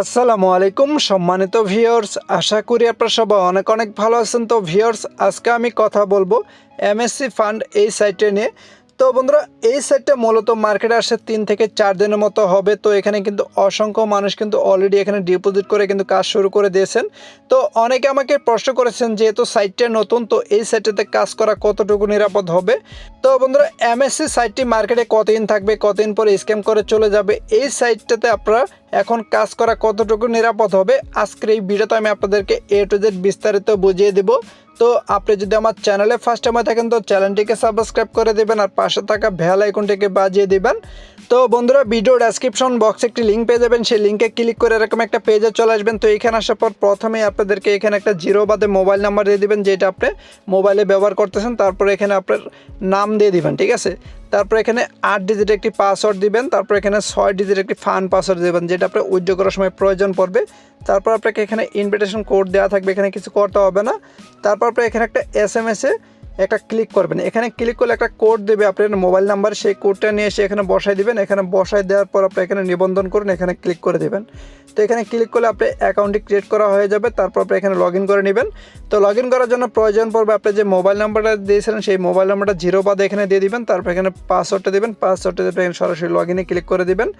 আসসালামু আলাইকুম, সম্মানিত ভিউয়ার্স, আশা করি আপনারা সবাই অনেক অনেক ভালো আছেন। তো ভিউয়ার্স, আজকে আমি কথা বলব এমএসসি ফান্ড এই সাইটে নিয়ে। তো বন্ধুরা, এই সাইটটা মূলত মার্কেটে আসে তিন থেকে চার দিনের মতো হবে। তো এখানে কিন্তু অসংখ্য মানুষ কিন্তু অলরেডি এখানে ডিপোজিট করে কিন্তু কাজ শুরু করে দিয়েছেন। তো অনেকে আমাকে প্রশ্ন করেছেন, যেহেতু সাইটটা নতুন, তো এই সাইটটাতে কাজ করা কতটুকু নিরাপদ হবে? তো বন্ধুরা এমএসসি সাইটটি মার্কেটে কতদিন থাকবে, কতদিন পরে স্ক্যাম করে চলে যাবে? এই সাইটটাতে আপনারা এখন কাজ করা কতটুকু নিরাপদ হবে? আজকের এই ভিডিওতে আমি আপনাদেরকে এ টু জেড বিস্তারিত বুঝিয়ে দেব। তো আপনি যদি আমার চ্যানেলে ফার্স্ট টাইমে থাকেন, তো চ্যানেলটিকে সাবস্ক্রাইব করে দেবেন আর পাশে থাকা ভ্যাল আইকনটিকে বাজিয়ে দিবেন। তো বন্ধুরা ভিডিও ডেসক্রিপশন বক্সে একটি লিঙ্ক পেয়ে যাবেন। সেই লিঙ্কে ক্লিক করে এরকম একটা পেজে চলে আসবেন। তো এখানে আসার পর প্রথমে আপনাদেরকে এখানে একটা জিরো বাদে মোবাইল নাম্বার দিয়ে দিবেন, যেটা আপনি মোবাইলে ব্যবহার করতেছেন। তারপরে এখানে আপনার নাম দিয়ে দিবেন, ঠিক আছে? তারপর এখানে আট ডিজিট একটি পাসওয়ার্ড দিবেন, তারপর এখানে ছয় ডিজিট একটি ফান পাসওয়ার্ড দেবেন, যেটা আপনার উইথড্র করার সময় প্রয়োজন পড়বে। তারপর আপনাকে এখানে ইনভিটেশন কোড দেওয়া থাকবে, এখানে কিছু করতে হবে না। তারপর আপনার এখানে একটা এস এম এসে একটা ক্লিক করবেন। এখানে ক্লিক করলে একটা কোড দেবে আপনার মোবাইল নাম্বার সেই কোডটা নিয়ে এসে এখানে বসাই দিবেন। এখানে বসাই দেওয়ার পর আপনি এখানে নিবন্ধন করুন, এখানে ক্লিক করে দেবেন। তো এখানে ক্লিক করলে আপনি অ্যাকাউন্টটি ক্রিয়েট করা হয়ে যাবে, তারপর আপনি এখানে লগ করে নেবেন। তো লগ করার জন্য প্রয়োজন পড়বে আপনি যে মোবাইল নাম্বারটা দিয়েছিলেন, সেই মোবাইল নাম্বারটা জিরো বাদে এখানে দিয়ে দিবেন। তারপর এখানে পাসওয়ার্ডটা দেবেন পাসওয়ার্ডটা দিয়ে এখানে সরাসরি লগ ক্লিক করে দেবেন।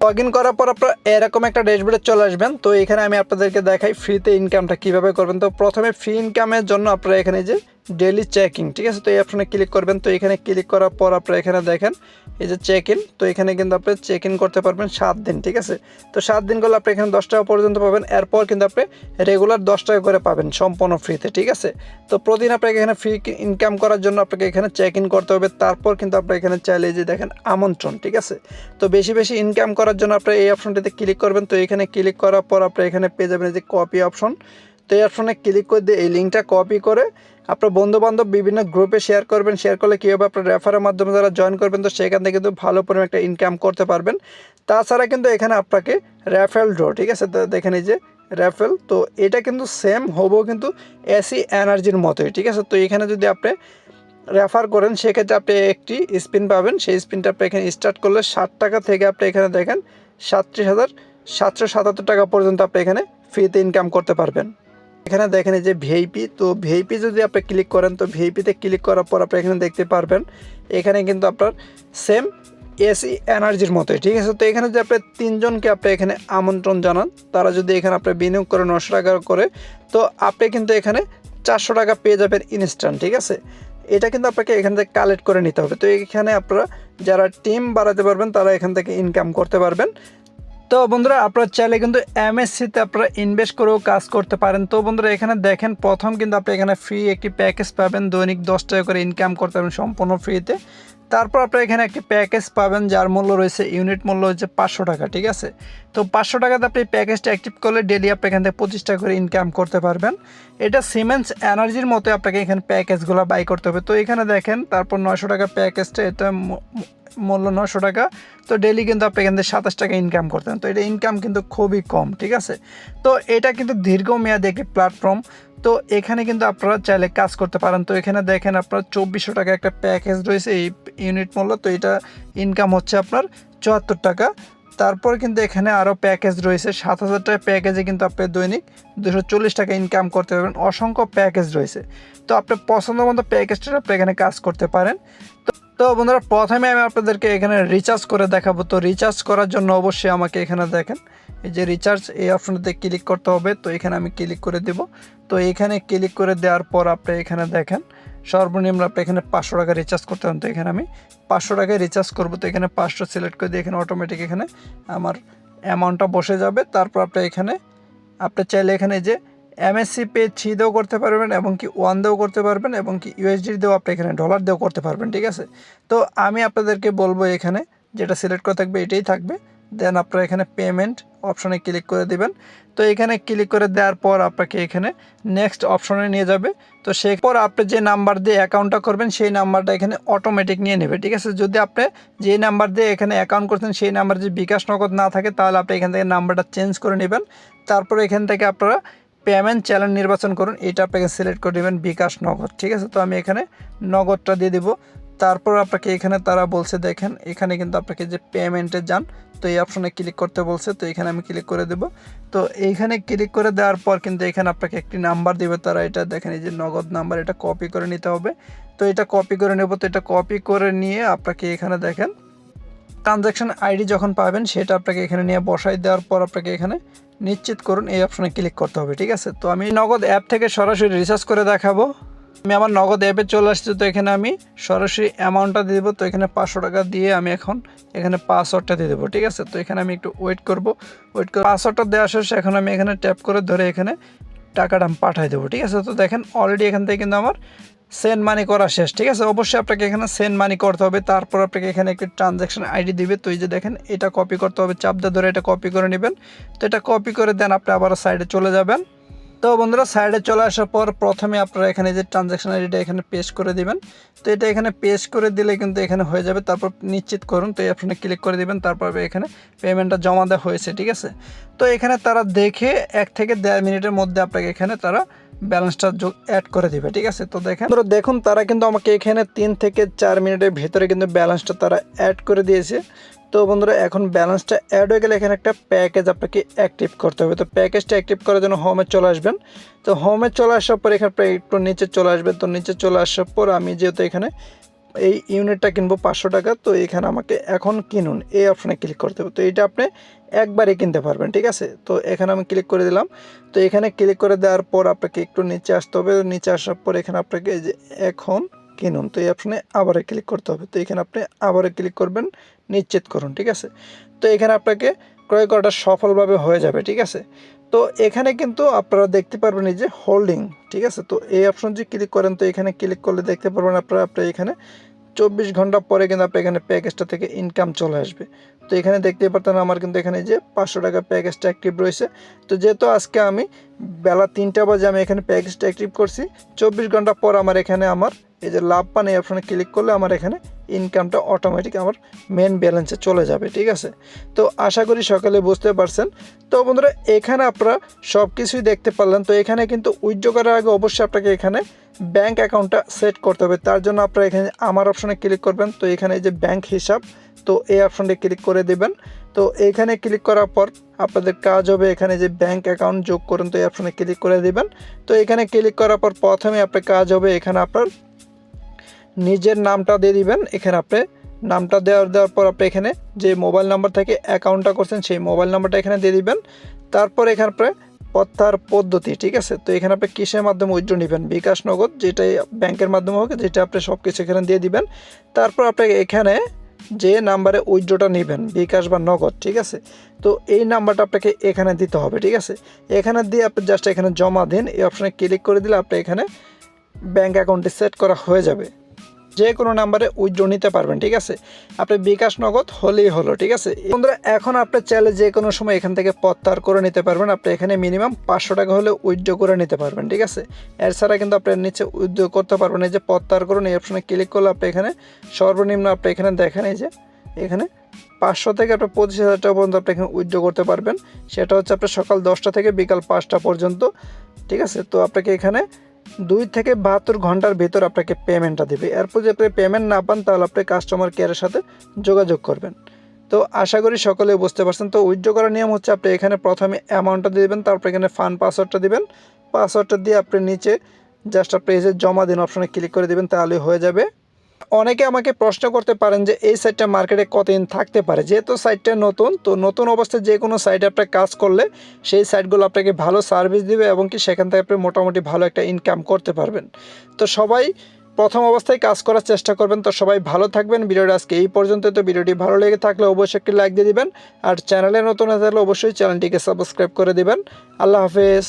লগ ইন করার পর আপনার এরকম একটা ড্যাশবোর্ডে চলে আসবেন। তো এখানে আমি আপনাদেরকে দেখাই ফ্রিতে ইনকামটা কীভাবে করবেন। তো প্রথমে ফ্রি ইনকামের জন্য আপনারা এখানে যে ডেলি চেকিং ঠিক আছে? তো এই অপশনে ক্লিক করবেন। তো এখানে ক্লিক করার পর আপনারা এখানে দেখেন, এই যে চেক ইন তো এখানে কিন্তু আপনি চেক ইন করতে পারবেন সাত দিন, ঠিক আছে? তো সাত দিন করলে আপনি এখানে দশ টাকা পর্যন্ত পাবেন। এরপর কিন্তু আপনি রেগুলার দশ টাকা করে পাবেন সম্পূর্ণ ফ্রিতে ঠিক আছে? তো প্রতিদিন আপনাকে এখানে ফ্রি ইনকাম করার জন্য আপনাকে এখানে চেক ইন করতে হবে। তারপর কিন্তু আপনার এখানে চাইলে যে দেখেন, আমন্ত্রণ, ঠিক আছে? তো বেশি বেশি ইনকাম করার জন্য আপনি এই অপশনটিতে ক্লিক করবেন। তো এখানে ক্লিক করার পর আপনি এখানে পেয়ে যাবেন যে কপি অপশন তো এই অপশনে ক্লিক করে দিয়ে এই লিঙ্কটা কপি করে আপনার বন্ধুবান্ধব বিভিন্ন গ্রুপে শেয়ার করবেন শেয়ার করলে কী হবে? আপনার রেফারের মাধ্যমে যারা জয়েন করবেন, তো সেখান থেকে কিন্তু ভালো পরিমাণে একটা ইনকাম করতে পারবেন। তাছাড়া কিন্তু এখানে আপনাকে র্যাফেল ড্র ঠিক আছে? দেখেন এই যে র্যাফেল তো এটা কিন্তু সেম হব কিন্তু এসি এনার্জির মতোই, ঠিক আছে? তো এখানে যদি আপনি রেফার করেন, সেক্ষেত্রে আপনি একটি স্পিন পাবেন। সেই স্পিনটা আপনি এখানে স্টার্ট করলে ষাট টাকা থেকে আপনি এখানে দেখেন সাতত্রিশ হাজার সাতশো সাতাত্তর টাকা পর্যন্ত আপনি এখানে ফ্রিতে ইনকাম করতে পারবেন। এখানে দেখেন যে ভিআইপি তো ভিআইপি যদি আপনি ক্লিক করেন, তো ভিআইপিতে ক্লিক করার পর আপনি এখানে দেখতে পারবেন, এখানে কিন্তু আপনার সেম এসি এনার্জির মতোই, ঠিক আছে? তো এখানে যদি আপনি তিনজনকে আপনি এখানে আমন্ত্রণ জানান, তারা যদি এখানে আপনি বিনিয়োগ করে নশো টাকা করে, তো আপনি কিন্তু এখানে চারশো টাকা পেয়ে যাবেন ইনস্ট্যান্ট ঠিক আছে? এটা কিন্তু আপনাকে এখান থেকে কালেক্ট করে নিতে হবে। তো এখানে আপনারা যারা টিম বাড়াতে পারবেন, তারা এখান থেকে ইনকাম করতে পারবেন। তো বন্ধুরা, আপনারা চাইলে কিন্তু এমএসসিতে আপনারা ইনভেস্ট করেও কাজ করতে পারেন। তো বন্ধুরা, এখানে দেখেন, প্রথম কিন্তু আপনি এখানে ফ্রি একটি প্যাকেজ পাবেন। দৈনিক দশ টাকা করে ইনকাম করতে পারবেন সম্পূর্ণ ফ্রিতে তারপর আপনারা এখানে একটি প্যাকেজ পাবেন, যার মূল্য রয়েছে ইউনিট মূল্য হচ্ছে পাঁচশো টাকা, ঠিক আছে? তো পাঁচশো টাকাতে আপনি প্যাকেজটা অ্যাক্টিভ করলে ডেলি আপনি এখান থেকে পঁচিশ টাকা করে ইনকাম করতে পারবেন। এটা সিমেন্স এনার্জির মতো আপনাকে এখানে প্যাকেজগুলো বাই করতে হবে। তো এখানে দেখেন, তারপর নয়শো টাকা প্যাকেজটা এটা মূল্য নশো টাকা। তো ডেলি কিন্তু আপনি এখান থেকে সাতাশ টাকা ইনকাম করতেন। তো এটা ইনকাম কিন্তু খুবই কম, ঠিক আছে? তো এটা কিন্তু দীর্ঘমেয়াদী একটি প্ল্যাটফর্ম তো এখানে কিন্তু আপনারা চাইলে কাজ করতে পারেন। তো এখানে দেখেন আপনার চব্বিশশো টাকা একটা প্যাকেজ রয়েছে এই ইউনিট মূল্য। তো এটা ইনকাম হচ্ছে আপনার চুয়াত্তর টাকা। তারপর কিন্তু এখানে আরও প্যাকেজ রয়েছে। সাত হাজার টাকা প্যাকেজে কিন্তু আপনি দৈনিক দুশো চল্লিশ টাকা ইনকাম করতে পারবেন। অসংখ্য প্যাকেজ রয়েছে। তো আপনি পছন্দ মতো প্যাকেজটা আপনি এখানে কাজ করতে পারেন। তো তো বন্ধুরা, প্রথমে আমি আপনাদেরকে এখানে রিচার্জ করে দেখাবো। তো রিচার্জ করার জন্য অবশ্যই আমাকে এখানে দেখেন। এই যে রিচার্জ এই অপশনটাতে ক্লিক করতে হবে। তো এখানে আমি ক্লিক করে দেব। তো এখানে ক্লিক করে দেওয়ার পর আপনি এখানে দেখেন, সর্বনিম্ন আপনি এখানে পাঁচশো টাকা রিচার্জ করতে হন তো এখানে আমি পাঁচশো টাকায় রিচার্জ করব। তো এখানে পাঁচশো সিলেক্ট করে দিয়ে এখানে অটোমেটিক এখানে আমার অ্যামাউন্টটা বসে যাবে। তারপর আপনি এখানে, আপনি চাইলে এখানে যে এমএসসি পে থ্রি দিয়েও করতে পারবেন এবং কি ওয়ান দিয়েও করতে পারবেন এবং কি ইউএসডি দিয়েও আপনি এখানে ডলার দিয়েও করতে পারবেন। ঠিক আছে? তো আমি আপনাদেরকে বলব এখানে, যেটা সিলেক্ট করে থাকবে, এটাই থাকবে। দেন আপনারা এখানে পেমেন্ট অপশনে ক্লিক করে দিবেন। তো এখানে ক্লিক করে দেওয়ার পর আপনাকে এখানে নেক্সট অপশনে নিয়ে যাবে। তো সেই পর আপনি যে নাম্বার দিয়ে অ্যাকাউন্টটা করবেন, সেই নাম্বারটা এখানে অটোমেটিক নিয়ে নেবে, ঠিক আছে? যদি আপনি যে নাম্বার দিয়ে এখানে অ্যাকাউন্ট করছেন, সেই নাম্বার যদি বিকাশ নগদ না থাকে, তাহলে আপনি এখান থেকে নাম্বারটা চেঞ্জ করে নেবেন। তারপর এখান থেকে আপনারা পেমেন্ট চ্যানেল নির্বাচন করুন। এটা আপনাকে সিলেক্ট করে দেবেন বিকাশ নগদ, ঠিক আছে? তো আমি এখানে নগদটা দিয়ে দিব। তারপর আপনাকে এখানে তারা বলছে, দেখেন, এখানে কিন্তু আপনাকে যে পেমেন্টে যান, তো এই অপশনে ক্লিক করতে বলছে, তো এখানে আমি ক্লিক করে দেব। তো এইখানে ক্লিক করে দেওয়ার পর কিন্তু এখানে আপনাকে একটি নাম্বার দিবে তারা, এটা দেখেন, এই যে নগদ নাম্বার এটা কপি করে নিতে হবে। তো এটা কপি করে নেব, তো এটা কপি করে নিয়ে আপনাকে এখানে দেখেন ট্রানজ্যাকশন আইডি যখন পাবেন, সেটা আপনাকে এখানে নিয়ে বসাই দেওয়ার পর আপনাকে এখানে নিশ্চিত করুন, এই অপশনে ক্লিক করতে হবে, ঠিক আছে? তো আমি নগদ অ্যাপ থেকে সরাসরি রিচার্জ করে দেখাবো। আমি আমার নগদ অ্যাপে চলে আসছি, তো এখানে আমি সরাসরি অ্যামাউন্টটা দিয়ে দেবো, তো এখানে পাঁচশো টাকা দিয়ে আমি এখন এখানে পাসওয়ার্ডটা দিয়ে দেবো, ঠিক আছে? তো এখানে আমি একটু ওয়েট করব ওয়েট করে পাসওয়ার্ডটা দেওয়া শেষে এখন আমি এখানে ট্যাপ করে ধরে এখানে টাকাটা আমি পাঠাই দেবো, ঠিক আছে? তো দেখেন অলরেডি এখান থেকে কিন্তু আমার সেন্ড মানি করা শেষ, ঠিক আছে? অবশ্যই আপনাকে এখানে সেন্ড মানি করতে হবে, তারপর আপনাকে এখানে একটি ট্রানজ্যাকশন আইডি দিবে, তো এই যে দেখেন এটা কপি করতে হবে চাপ দিয়ে ধরে এটা কপি করে নেবেন, তো এটা কপি করে দেন, আপনি আবার সাইডে চলে যাবেন। তো বন্ধুরা সাইডে চলে আসার পর প্রথমে আপনারা এখানে যে ট্রানজ্যাকশন আইডিটা এখানে পেস্ট করে দিবেন। তো এটা এখানে পেস্ট করে দিলে কিন্তু এখানে হয়ে যাবে। তারপর নিশ্চিত করুন, তো এই অপশনে ক্লিক করে দিবেন, তারপর এখানে পেমেন্টটা জমা দেওয়া হয়েছে, ঠিক আছে? তো এখানে তারা দেখে এক থেকে দেড় মিনিটের মধ্যে আপনাকে এখানে তারা ব্যালেন্সটা যোগ অ্যাড করে দিবে, ঠিক আছে? তো দেখেন ধরো দেখুন, তারা কিন্তু আমাকে এখানে তিন থেকে চার মিনিটের ভিতরে কিন্তু ব্যালেন্সটা তারা অ্যাড করে দিয়েছে। তো বন্ধুরা, এখন ব্যালেন্সটা অ্যাড হয়ে গেলে এখানে একটা প্যাকেজ আপনাকে অ্যাক্টিভ করতে হবে। তো প্যাকেজটা অ্যাক্টিভ করার জন্য হোমে চলে আসবেন। তো হোমে চলে আসার পর এখানে প্রায় একটু নিচে চলে আসবেন। তো নিচে চলে আসার পর আমি যেহেতু এখানে এই ইউনিটটা কিনবো পাঁচশো টাকা, তো এখানে আমাকে এখন কিনুন। এই অপশানে ক্লিক করতে হবে। তো এইটা আপনি একবারে কিনতে পারবেন, ঠিক আছে? তো এখানে আমি ক্লিক করে দিলাম। তো এখানে ক্লিক করে দেওয়ার পর আপনাকে একটু নিচে আসতে হবে। নিচে আসার পর এখানে আপনাকে যে এখন কিনুন। তো এই অপশানে আবারে ক্লিক করতে হবে। তো এখানে আপনি আবারে ক্লিক করবেন, নিশ্চিত করুন, ঠিক আছে? তো এখানে আপনাকে ক্রয় করাটা সফলভাবে হয়ে যাবে, ঠিক আছে? তো এখানে কিন্তু আপনারা দেখতে পারবেন এই যে হোল্ডিং ঠিক আছে? তো এই অপশন যে ক্লিক করেন, তো এখানে ক্লিক করলে দেখতে পারবেন আপনারা, আপনার এখানে চব্বিশ ঘণ্টা পরে কিন্তু আপনার এখানে প্যাকেজটা থেকে ইনকাম চলে আসবে। তো এখানে দেখতে পারতেন আমার কিন্তু এখানে যে পাঁচশো টাকা প্যাকেজটা অ্যাক্টিভ রয়েছে। তো যেহেতু আজকে আমি বেলা তিনটা বাজে আমি এখানে প্যাকেজটা অ্যাক্টিভ করছি, চব্বিশ ঘণ্টা পর আমার এখানে আমার এই যে লাভ পান এই অপশনে ক্লিক করলে আমার এখানে ইনকামটা অটোমেটিক আমার মেন ব্যালেন্সে চলে যাবে, ঠিক আছে? তো আশা করি সকালে বুঝতে পারছেন। তো বন্ধুরা, এখানে আপনারা সব কিছুই দেখতে পারলেন। তো এখানে কিন্তু উইথড্র করার আগে অবশ্যই আপনাকে এখানে ব্যাংক অ্যাকাউন্টটা সেট করতে হবে। তার জন্য আপনারা এখানে আমার অপশনে ক্লিক করবেন। তো এখানে যে ব্যাংক হিসাব, তো এই অপশনটি ক্লিক করে দেবেন। তো এইখানে ক্লিক করার পর আপনাদের কাজ হবে এখানে যে ব্যাংক অ্যাকাউন্ট যোগ করুন, তো এই অপশনে ক্লিক করে দেবেন। তো এখানে ক্লিক করার পর প্রথমে আপনার কাজ হবে এখানে আপনার নিজের নামটা দিয়ে দিবেন। এখানে আপনি নামটা দেওয়ার দেওয়ার পর আপনি এখানে যে মোবাইল নাম্বার থেকে অ্যাকাউন্টটা করছেন, সেই মোবাইল নাম্বারটা এখানে দিয়ে দিবেন। তারপর এখানে প্রত্যাহার পদ্ধতি, ঠিক আছে? তো এখানে আপনি কিসের মাধ্যমে উইথড্র নেবেন? বিকাশ নগদ, যেটাই ব্যাংকের মাধ্যমে হোক, যেটা আপনি সব কিছু এখানে দিয়ে দিবেন। তারপর আপনাকে এখানে যে নাম্বারে উইথড্রটা নেবেন, বিকাশ বা নগদ, ঠিক আছে? তো এই নাম্বারটা আপনাকে এখানে দিতে হবে, ঠিক আছে? এখানে দিয়ে আপনি জাস্ট এখানে জমা দিন, এই অপশানে ক্লিক করে দিলে আপনি এখানে ব্যাঙ্ক অ্যাকাউন্টটি সেট করা হয়ে যাবে। যে কোনো নাম্বারে উইথড্র নিতে পারবেন, ঠিক আছে? আপনি বিকাশ নগদ হলেই হলো, ঠিক আছে? বন্ধুরা, এখন আপনি চাইলে যে কোনো সময় এখান থেকে প্রত্যাহার করে নিতে পারবেন। আপনি এখানে মিনিমাম পাঁচশো টাকা হলে উইথড্র করে নিতে পারবেন, ঠিক আছে? এছাড়া কিন্তু আপনি নিচে উইথড্র করতে পারবেন। এই যে প্রত্যাহার করুন, এই অপশনে ক্লিক করলে আপনি এখানে সর্বনিম্ন আপনি এখানে দেখেন, এই যে এখানে পাঁচশো থেকে আপনার পঁচিশ হাজার টাকা পর্যন্ত আপনি এখানে উইথড্র করতে পারবেন। সেটা হচ্ছে আপনার সকাল দশটা থেকে বিকাল পাঁচটা পর্যন্ত, ঠিক আছে? তো আপনাকে এখানে দুই থেকে বাহাত্তর ঘণ্টার ভেতর আপনাকে পেমেন্টটা দেবে। এরপর যদি আপনি পেমেন্ট না পান, তাহলে আপনি কাস্টমার কেয়ারের সাথে যোগাযোগ করবেন। তো আশা করি সকলে বুঝতে পারছেন। তো উইথড্র করার নিয়ম হচ্ছে আপনি এখানে প্রথমে অ্যামাউন্টটা দিয়ে দেবেন, তারপর এখানে ফান্ড পাসওয়ার্ডটা দিবেন। পাসওয়ার্ডটা দিয়ে আপনি নিচে জাস্ট আপনি এসে জমা দিন অপশানে ক্লিক করে দেবেন, তাহলে হয়ে যাবে অনেকে আমাকে প্রশ্ন করতে পারেন যে এই সাইটটা মার্কেটে কতদিন থাকতে পারে। যেহেতু সাইটটা নতুন, তো নতুন অবস্থায় যে কোনো সাইটে আপনি কাজ করলে সেই সাইটগুলো আপনাকে ভালো সার্ভিস দিবে এবং কি সেখান থেকে আপনি মোটামুটি ভালো একটা ইনকাম করতে পারবেন। তো সবাই প্রথম অবস্থায় কাজ করার চেষ্টা করবেন। তো সবাই ভালো থাকবেন। ভিডিওটা আজকে এই পর্যন্ত। তো ভিডিওটি ভালো লেগে থাকলে অবশ্যই একটি লাইক দিয়ে দিবেন। আর চ্যানেলে নতুন হয়ে থাকলে অবশ্যই চ্যানেলটিকে সাবস্ক্রাইব করে দিবেন। আল্লাহ হাফেজ।